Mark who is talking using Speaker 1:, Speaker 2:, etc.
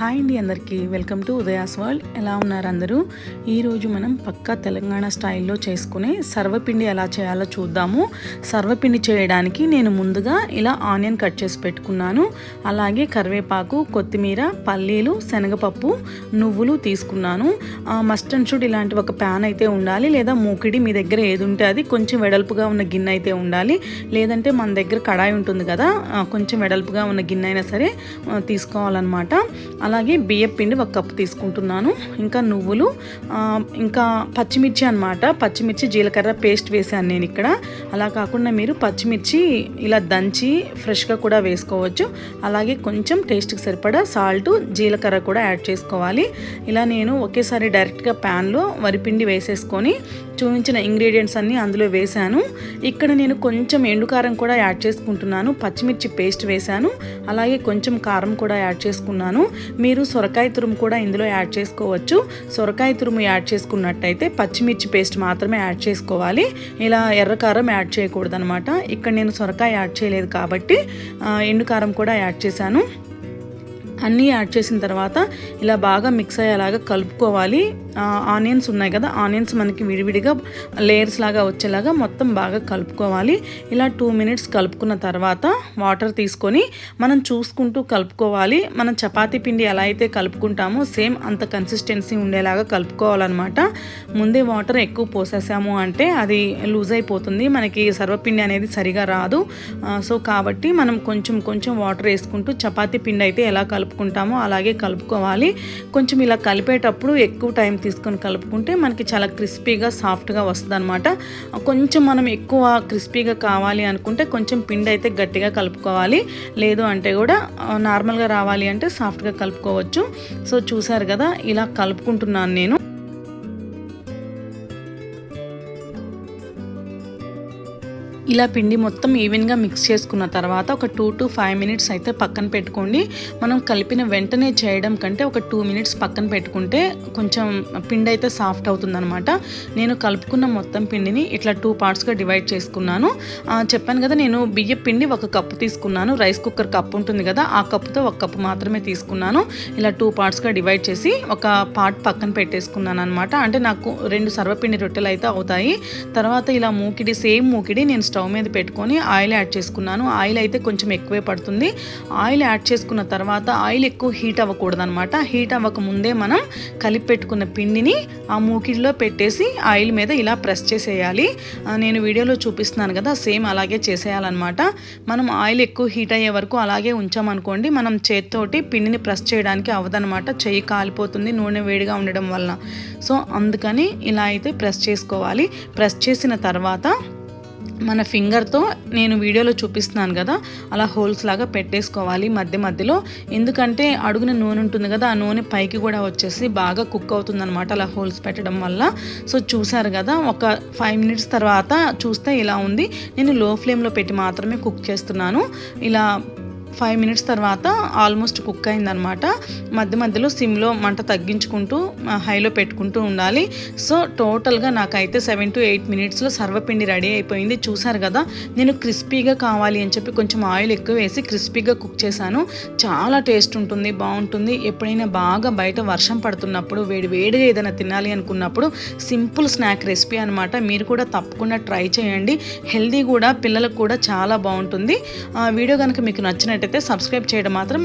Speaker 1: Hi అండి అందరికీ. Welcome to Udaya's world. ఎలా ఉన్నారు అందరూ? ఈరోజు మనం పక్కా తెలంగాణ స్టైల్లో చేసుకునే సర్వపిండి ఎలా చేయాలో చూద్దాము. సర్వపిండి చేయడానికి నేను ముందుగా ఇలా ఆనియన్ కట్ చేసి పెట్టుకున్నాను. అలాగే కరివేపాకు కొత్తిమీర పల్లీలు శనగపప్పు నువ్వులు తీసుకున్నాను. మస్ట్ అండ్ షుడ్ ఇలాంటి ఒక ప్యాన్ అయితే ఉండాలి. లేదా మూకిడి మీ దగ్గర ఏది ఉంటే అది కొంచెం వెడల్పుగా ఉన్న గిన్నె అయితే ఉండాలి. లేదంటే మన దగ్గర కడాయి ఉంటుంది కదా కొంచెం వెడల్పుగా ఉన్న గిన్నె అయినా సరే తీసుకోవాలన్నమాట. అలాగే బియ్యం పిండి ఒక కప్పు తీసుకుంటున్నాను. ఇంకా నువ్వులు ఇంకా పచ్చిమిర్చి అన్నమాట. పచ్చిమిర్చి జీలకర్ర పేస్ట్ వేసాను నేను ఇక్కడ. అలా కాకుండా మీరు పచ్చిమిర్చి ఇలా దంచి ఫ్రెష్గా కూడా వేసుకోవచ్చు. అలాగే కొంచెం టేస్ట్కి సరిపడా సాల్ట్ జీలకర్ర కూడా యాడ్ చేసుకోవాలి. ఇలా నేను ఒకేసారి డైరెక్ట్గా ప్యాన్లో వరిపిండి వేసేసుకొని చూపించిన ఇంగ్రీడియంట్స్ అన్నీ అందులో వేశాను. ఇక్కడ నేను కొంచెం ఎండుకారం కూడా యాడ్ చేసుకుంటున్నాను. పచ్చిమిర్చి పేస్ట్ వేశాను. అలాగే కొంచెం కారం కూడా యాడ్ చేసుకున్నాను. మీరు సొరకాయ తురుము కూడా ఇందులో యాడ్ చేసుకోవచ్చు. సొరకాయ తురుము యాడ్ చేసుకున్నట్టయితే పచ్చిమిర్చి పేస్ట్ మాత్రమే యాడ్ చేసుకోవాలి. ఇలా ఎర్రకారం యాడ్ చేయకూడదనమాట ఇక్కడ నేను సొరకాయ యాడ్ చేయలేదు కాబట్టి ఎండుకారం కూడా యాడ్ చేశాను. అన్నీ యాడ్ చేసిన తర్వాత ఇలా బాగా మిక్స్ అయ్యేలాగా కలుపుకోవాలి. ఆనియన్స్ ఉన్నాయి కదా ఆనియన్స్ మనకి విడివిడిగా లేయర్స్ లాగా వచ్చేలాగా మొత్తం బాగా కలుపుకోవాలి. ఇలా టూ మినిట్స్ కలుపుకున్న తర్వాత వాటర్ తీసుకొని మనం చూసుకుంటూ కలుపుకోవాలి. మనం చపాతీ పిండి ఎలా అయితే కలుపుకుంటామో సేమ్ అంత కన్సిస్టెన్సీ ఉండేలాగా కలుపుకోవాలన్నమాట. ముందే వాటర్ ఎక్కువ పోసేసాము అంటే అది లూజ్ అయిపోతుంది. మనకి సర్వపిండి అనేది సరిగా రాదు. సో కాబట్టి మనం కొంచెం కొంచెం వాటర్ వేసుకుంటూ చపాతీ పిండి అయితే ఎలా కలుపుకుంటామో అలాగే కలుపుకోవాలి. కొంచెం ఇలా కలిపేటప్పుడు ఎక్కువ టైం తీసుకొని కలుపుకుంటే మనకి చాలా క్రిస్పీగా సాఫ్ట్గా వస్తుంది అనమాట కొంచెం మనం ఎక్కువ క్రిస్పీగా కావాలి అనుకుంటే కొంచెం పిండి అయితే గట్టిగా కలుపుకోవాలి. లేదు అంటే కూడా నార్మల్గా రావాలి అంటే సాఫ్ట్గా కలుపుకోవచ్చు. సో చూసారు కదా ఇలా కలుపుకుంటున్నాను నేను. ఇలా పిండి మొత్తం ఈవెన్గా మిక్స్ చేసుకున్న తర్వాత ఒక టూ టు ఫైవ్ మినిట్స్ అయితే పక్కన పెట్టుకోండి. మనం కలిపిన వెంటనే చేయడం కంటే ఒక టూ మినిట్స్ పక్కన పెట్టుకుంటే కొంచెం పిండి అయితే సాఫ్ట్ అవుతుందన్నమాట. నేను కలుపుకున్న మొత్తం పిండిని ఇట్లా టూ పార్ట్స్గా డివైడ్ చేసుకున్నాను. చెప్పాను కదా నేను బియ్య పిండి ఒక కప్పు తీసుకున్నాను. రైస్ కుక్కర్ కప్పు ఉంటుంది కదా ఆ కప్పుతో ఒక కప్పు మాత్రమే తీసుకున్నాను. ఇలా టూ పార్ట్స్గా డివైడ్ చేసి ఒక పార్ట్ పక్కన పెట్టేసుకున్నాను అనమాట అంటే నాకు రెండు సర్వపిండి రొట్టెలు అయితే అవుతాయి. తర్వాత ఇలా మూకిడి సేమ్ మూకిడి నేను స్టవ్ స్టవ్ మీద పెట్టుకొని ఆయిల్ యాడ్ చేసుకున్నాను. ఆయిల్ అయితే కొంచెం ఎక్కువే పడుతుంది. ఆయిల్ యాడ్ చేసుకున్న తర్వాత ఆయిల్ ఎక్కువ హీట్ అవ్వకూడదు అనమాట హీట్ అవ్వక ముందే మనం కలిపి పెట్టుకున్న పిండిని ఆ మూకిడిలో పెట్టేసి ఆయిల్ మీద ఇలా ప్రెస్ చేసేయాలి. నేను వీడియోలో చూపిస్తున్నాను కదా సేమ్ అలాగే చేసేయాలన్నమాట. మనం ఆయిల్ ఎక్కువ హీట్ అయ్యే వరకు అలాగే ఉంచామనుకోండి మనం చేత్తోటి పిండిని ప్రెస్ చేయడానికి అవ్వదనమాట చెయ్యి కాలిపోతుంది నూనె వేడిగా ఉండడం వలన సో అందుకని ఇలా అయితే ప్రెస్ చేసుకోవాలి. ప్రెస్ చేసిన తర్వాత మన ఫింగర్తో నేను వీడియోలో చూపిస్తున్నాను కదా అలా హోల్స్ లాగా పెట్టేసుకోవాలి మధ్య మధ్యలో. ఎందుకంటే అడుగున నూనె ఉంటుంది కదా ఆ నూనె పైకి కూడా వచ్చేసి బాగా కుక్ అవుతుందన్నమాట అలా హోల్స్ పెట్టడం వల్ల. సో చూసారు కదా ఒక ఫైవ్ మినిట్స్ తర్వాత చూస్తే ఇలా ఉంది. నేను లో ఫ్లేమ్లో పెట్టి మాత్రమే కుక్ చేస్తున్నాను. ఇలా ఫైవ్ మినిట్స్ తర్వాత ఆల్మోస్ట్ కుక్ అయిందనమాట. మధ్య మధ్యలో సిమ్లో మంట తగ్గించుకుంటూ హైలో పెట్టుకుంటూ ఉండాలి. సో టోటల్గా నాకైతే సెవెన్ టు ఎయిట్ మినిట్స్లో సర్వపిండి రెడీ అయిపోయింది. చూసారు కదా నేను క్రిస్పీగా కావాలి అని చెప్పి కొంచెం ఆయిల్ ఎక్కువ వేసి క్రిస్పీగా కుక్ చేశాను. చాలా టేస్ట్ ఉంటుంది బాగుంటుంది. ఎప్పుడైనా బాగా బయట వర్షం పడుతున్నప్పుడు వేడి వేడిగా ఏదైనా తినాలి అనుకున్నప్పుడు సింపుల్ స్నాక్ రెసిపీ అనమాట. మీరు కూడా తప్పకుండా ట్రై చేయండి. హెల్దీ కూడా పిల్లలకు కూడా చాలా బాగుంటుంది. ఆ వీడియో కనుక మీకు నచ్చినట్టయితే సబ్స్క్రైబ్ చేయడం మాత్రం